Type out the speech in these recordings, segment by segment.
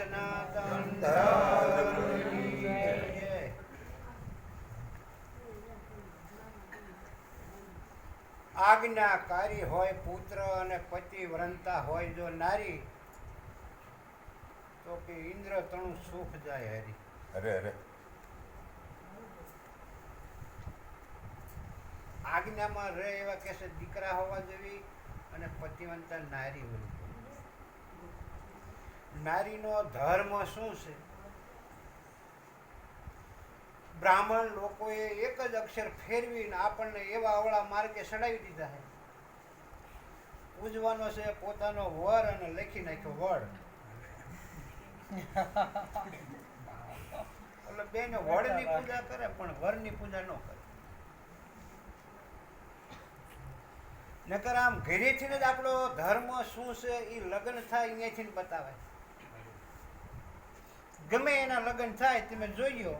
સનાતન આજ્ઞાકારી હોય પુત્ર અને પતિ વ્રંતા હોય જો નારી તો કે ઇન્દ્ર તણું સુખ જાય હરી. અરે અરે. આજ્ઞામાં રહે એવા કહેશે દીકરા હોવા જોઈએ અને પતિવંતા નારી હોવી જોઈએ નારીનો ધર્મ શું છે? બ્રાહ્મણ લોકોએ એક જ અક્ષર ફેરવીને આપણને એવા અવળા માર્ગે ચડાવી દીધા છે. પૂજવાનો છે પોતાનો વર અને લખી નાખ્યો વડ. એટલે બેન વડની પૂજા કરે પણ વરની પૂજા ન કરે. નકર આમ ઘરેથી જ આપણો ધર્મ શું છે એ લગ્ન થાય અહીંયાથી બતાવે ગમે એના લગ્ન થાય તમે જોઈયો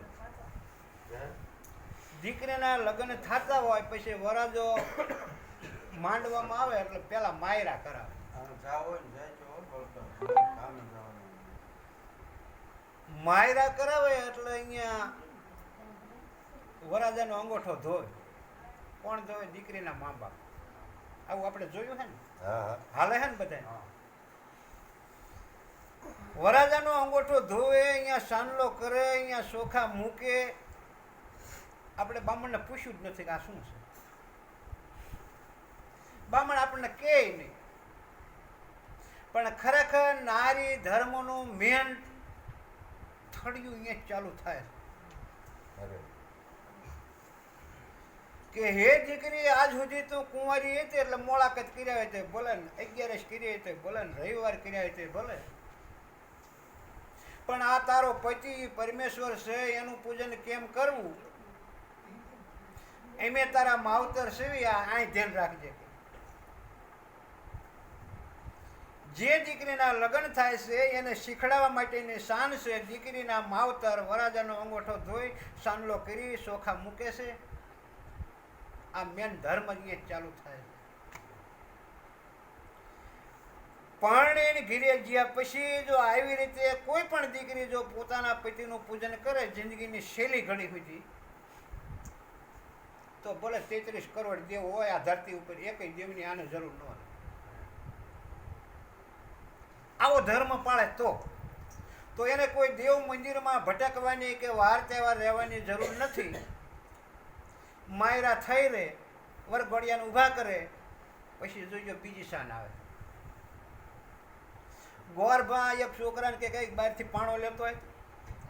દીકરીના લગ્ન થતા હોય પછી વરાજો માંડવામાં આવે એટલે પેલા માયરા કરાવે. માયરા કરાવે એટલે અહીંયા વરાજાનો અંગોઠો ધોય કોણ ધોય દીકરીના મા બાપ. આવું આપણે જોયું હે ને? હાલે હે ને બધા વરાજાનો અંગોઠો ધોવે અહીંયા સાનલો કરે અહીંયા ચોખા મૂકે. આપણે બામણને પૂછ્યું જ નથી કે આ શું છે? બામણ આપણને કહે નહીં. પણ ખરેખર નારી ધર્મનું મેન થડિયું અહીંયા ચાલુ થાય છે. કે હે દીકરી આજ સુધી તું કુંવારી હતી એટલે મોળાકત કર્યા હોય તે ભલે ને અગિયારસ કરી હોય તે ભલે ને રવિવાર કર્યા હોય તે ભલે. પણ આ તારો પતિ પરમેશ્વર છે, એનું પૂજન કેમ કરવું? એમે તારા માવતર સેવી આ ધ્યાન રાખજે. જે દીકરીના લગ્ન થાય છે, એને શીખડાવવા માટેની શાન છે. દીકરીના માવતર વરાજાનો અંગોઠો ધોઈ સાનલો કરી ચોખા મૂકે છે. આ મેન ધર્મ અહીંયા ચાલુ થાય પરણીને ઘીરે જ્યાં પછી જો આવી રીતે કોઈ પણ દીકરી જો પોતાના પતિનું પૂજન કરે, જિંદગીની શૈલી ઘડી સુધી તો ભલે તેત્રીસ કરોડ દેવ હોય આ ધરતી ઉપર, એકય દેવની આને જરૂર ન હોય. આવો ધર્મ પાળે તો. તો એને કોઈ દેવ મંદિરમાં ભટકવાની કે વાર તહેવાર રહેવાની જરૂર નથી. માયરા થઈ રહે વરઘોડિયાને ઊભા કરે, પછી જોજો બીજી શાન આવે. ગોરભા એક છોકરાને કે કંઈક બહારથી પાણો લેતો હોય.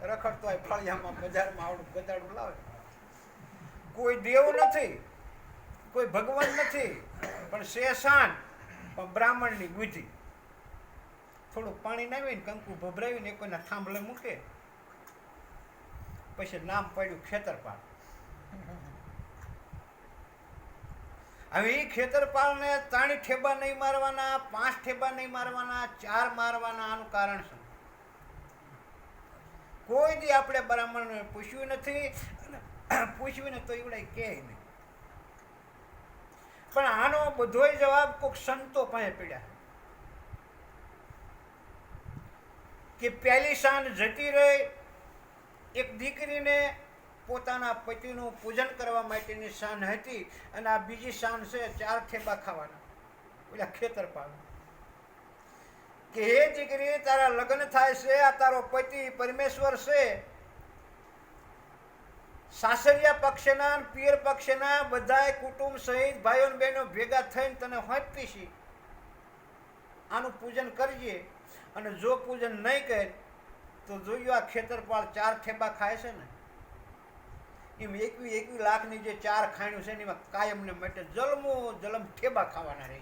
રખડતો હોય ફળિયામાં, બજારમાં આવડું ગજાડું લાવે. કોઈ દેવ નથી, કોઈ ભગવાન નથી, પણ શેષાન, પણ બ્રાહ્મણની બુદ્ધિ. થોડુંક પાણી નાવીને, કંકુ ભભરાવીને કોઈના થાંભલે મૂકે. પછી નામ પડ્યું ખેતરપાળ. હવે એ ખેતરપાળને ત્રણ ઠેબા નહીં મારવાના, પાંચ ઠેબા નહીં મારવાના, ચાર મારવાના આનું કારણ શું? કોઈ દી આપણે બ્રાહ્મણને પૂછ્યું નથી અને પૂછ્યું ને તો એવડે કે નહીં. પણ આનો બધોય જવાબ કોઈક સંતો પાસે પડ્યા. કે પહેલી સાંજ જતી રહી, એક દીકરીને પોતાના પતિનું પૂજન કરવા માટેની શાન હતી અને આ બીજી શાન છે ચાર ઠેબા ખાવાના. ઓલા ખેતર પાડવા કે હે દીકરી, તારા લગ્ન થાય છે, આ તારો પતિ પરમેશ્વર છે. સાસરિયા પક્ષના પિયર પક્ષના બધાય કુટુંબ સહિત ભાઈઓ બહેનો ભેગા થઈને તને હોંપતી છે આનું પૂજન કરજે. અને જો પૂજન નહીં કરે, તો જોયું આ ખેતરપાળ ચાર ઠેબા ખાય છે ને? એમ એકવી એકવી લાખની જે ચાર ખાણ્યું છે એમાં કાયમને માટે જલમો જલમ ઠેબા ખાવાના રહે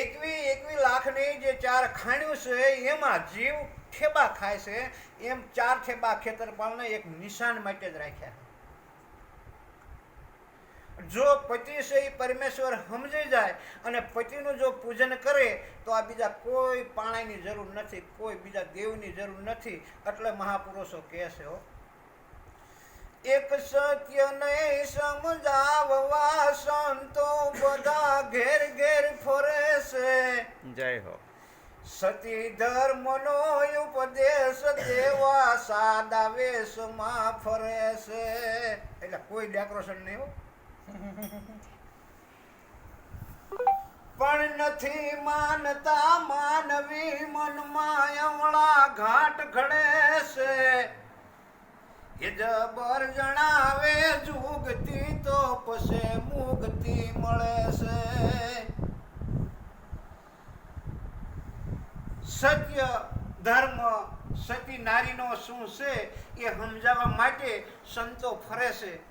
એકવી એકવી લાખની જે ચાર ખાણ્યું છે, એમાં જીવ ઠેબા ખાય છે, એમ ચાર ઠેબા ખેતરપાલને એક નિશાન માટે જ રાખ્યા. જો પતિ છે એ પરમેશ્વર સમજી જાય અને પતિનું જો પૂજન કરે તો આ બીજા કોઈ પાણાની જરૂર નથી કોઈ બીજા દેવની જરૂર નથી. એટલે મહાપુરુષો કહે છે હો. એક સત્ય નહીં સમજાવવા સંતો બધા ઘેર ઘેર ફરે છે. જય હો. સતી ધર્મનો ઉપદેશ દેવા સાદા વેશમાં ફરે છે. એટલે કોઈ ડેકોરેશન નહીં હો. પણ નથી માનતા માનવી મનમાં અવળા ઘાટ ઘડે છે. એ જબર જણાવે જુગતી તો પછે મુક્તિ મળે છે. સત્ય ધર્મ સતી નારીનો શું છે એ સમજાવવા માટે સંતો ફરે છે.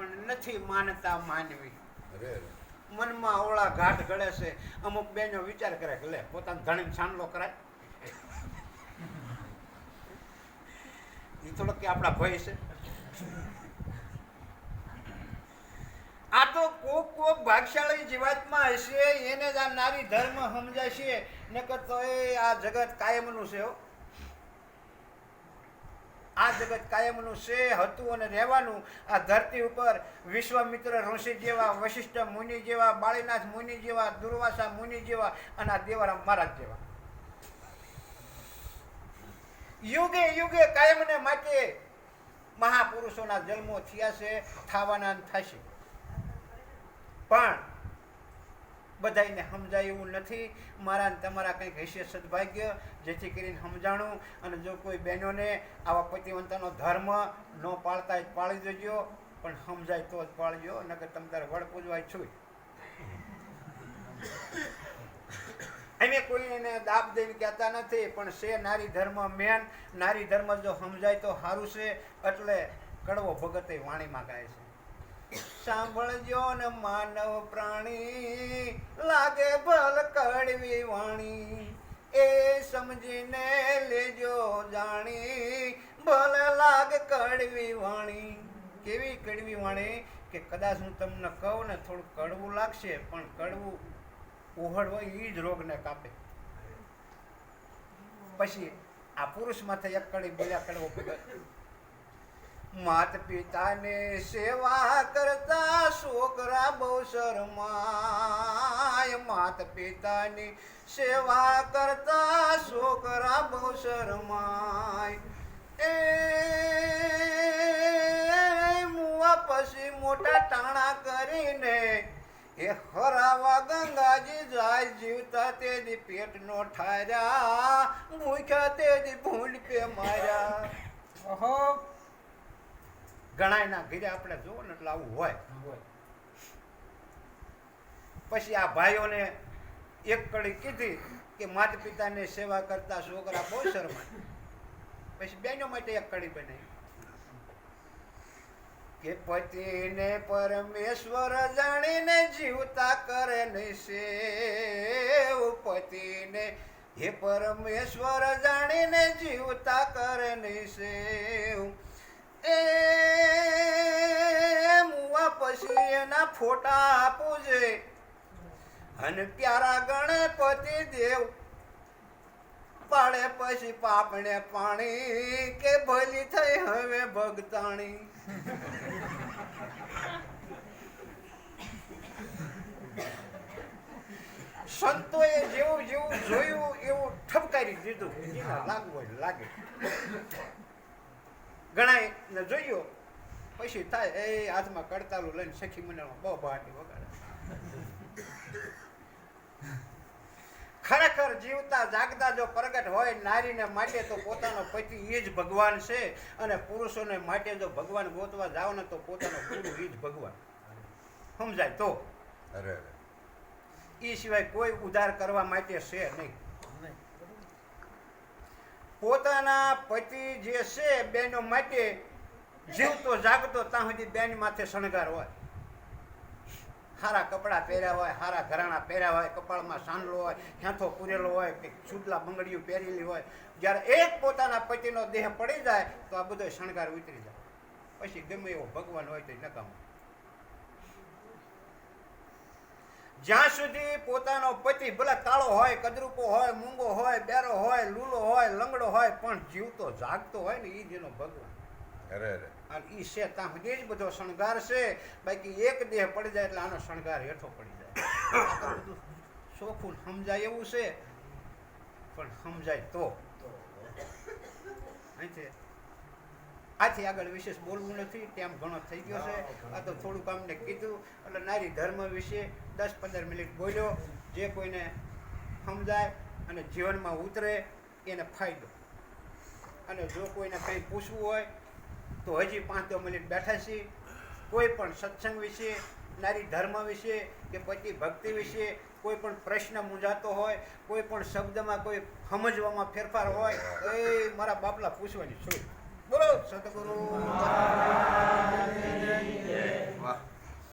પણ નથી માનતા માનવી. મનમાં ઓળા ઘાટ ઘડે છે. અમુક બેનો વિચાર કરે કે લે પોતાના ધણીને છાંડલો કરાય. એ થોડોક કે આપણા ભય છે. આ તો કોક કોક ભાગશાળી જીવાતમાં હશે એને જ આ નારી ધર્મ સમજાશે. નકર તો એ આ જગત કાયમનું છે હો. આ જગત કાયમનું છે, હતું અને રહેવાનું. આ ધરતી ઉપર વિશ્વામિત્ર ઋષિ જેવા, વશિષ્ઠ મુનિ જેવા, બાળીનાથ મુનિ જેવા, દુર્વાસા મુનિ જેવા અને આ દેવારામ મહારાજ જેવા. યુગે યુગે કાયમને માટે મહાપુરુષોના જન્મો થયા છે, થવાના થશે. પણ બધાને સમજાય એવું નથી. મારા તમારા કંઈક હશે સદભાગ્ય. જેથી કરીને સમજાણું. અને જો કોઈ બહેનોને આવા પતિવંતાનો ધર્મ ન પાળતા જ પાળી દેજો. પણ સમજાય તો જ પાળજો. નકર તમે તારે વડ પૂજવાય છું. અમે કોઈને દાબ દઈને કહેતા નથી, પણ છે નારી ધર્મ મેન નારી ધર્મ જો સમજાય તો સારું છે. એટલે કડવો ભગત વાણીમાં ગાય છે. સાંભળજો ને માનવ પ્રાણી, લાગે ભલ કડવી વાણી. એ સમજીને લેજો જાણી, ભલ લાગે કડવી વાણી. કેવી કડવી વાણી? કે કદાચ હું તમને કહું ને થોડું કડવું લાગશે, પણ કડવું ઉહળ હોય એ જ રોગને કાપે. પછી આ પુરુષમાંથી એક કડી બીજા કડવો માત પિતાને સેવા કરતા છોકરા બહુ શરમાય. માત પિતાની સેવા કરતા છોકરા બહુ શરમાય. એ મુવા પછી મોટા ટાણા કરીને એ હરાવા ગંગાજી જાય જીવતા તેની પેટ નો ઠાર્યા ભૂખ્યા તેની ભૂંડ પે માર્યા. ઓહો. ગણાયના ઘરે આપણે જોવો ને એટલે આવું હોય. પછી આ ભાઈઓને એક કડી કીધી કે માતા પિતાને સેવા કરતા છોકરા બહુ શરમાય. પછી બેનો માટે એક કડી બનાવી. કે પતિને પરમેશ્વર જાણીને જીવતા કરે નહીં સેવ. પતિને હે પરમેશ્વર જાણીને જીવતા કરે નહીં સેવ. ફોટા પૂજે અને પ્યારા ગણપતિ દેવ. પાડે પછી પાપણે પાણી કે ભલી થઈ હવે ભગતાણી. સંતોએ જેવું જેવું જોયું એવું ઠપકારી દીધું. લાગવું લાગે. ગણાય, ને જોયો. પછી થાય એ હાથમાં કડતાલું લઈને સખી મંડળમાં બહુ બહાટી વગાડે. ખરેખર જીવતા જાગતા જો પ્રગટ હોય નારીને માટે તો પોતાનો પતિ એ જ ભગવાન છે. અને પુરુષોને માટે જો ભગવાન ગોતવા જાવ ને તો પોતાનો ગુરુ એ જ ભગવાન. સમજાય તો? અરે અરે. એ સિવાય કોઈ ઉધાર કરવા માટે છે નહીં. પોતાના પતિ જે છે બેનો માટે જીવતો જાગતો, ત્યાં સુધી બેન માથે શણગાર હોય. સારા કપડાં પહેર્યા હોય સારા ઘરાણા પહેર્યા હોય, કપાળમાં સાંડલો હોય, હેંથો પૂરેલો હોય, કે છૂટલા બંગડીઓ પહેરેલી હોય. જ્યારે એક પોતાના પતિનો દેહ પડી જાય, તો આ બધો શણગાર ઉતરી જાય. પછી ગમે એવો ભગવાન હોય તો નકામો. જ્યાં સુધી પોતાનો પતિ ભલે કાળો હોય, કદરૂપો હોય, મૂંગો હોય, બેરો હોય, લૂલો હોય, લંગડો હોય, પણ જીવતો જાગતો હોય ને એ જેનો ભગવાન. અરે અને એ છે ત્યાં સુધી જ બધો શણગાર છે. બાકી એક દેહ પડી જાય એટલે આનો શણગાર હેઠો પડી જાય. બધું ચોખ્ખું સમજાય એવું છે. પણ સમજાય તો. આથી આગળ વિશેષ બોલવું નથી. તેમ ઘણો થઈ ગયો છે. આ તો થોડુંક અમને કીધું. એટલે નારી ધર્મ વિશે દસ પંદર મિનિટ બોલ્યો. જે કોઈને સમજાય અને જીવનમાં ઉતરે એને ફાયદો. અને જો કોઈને કંઈ પૂછવું હોય તો હજી પાંચ દસ મિનિટ બેઠા છીએ. કોઈ પણ સત્સંગ વિશે, નારી ધર્મ વિશે કે પતિ ભક્તિ વિશે કોઈ પણ પ્રશ્ન મૂંઝાતો હોય, કોઈ પણ શબ્દમાં કોઈ સમજવામાં ફેરફાર હોય એ મારા બાપલા પૂછવાની છું બોલો સતગુરુ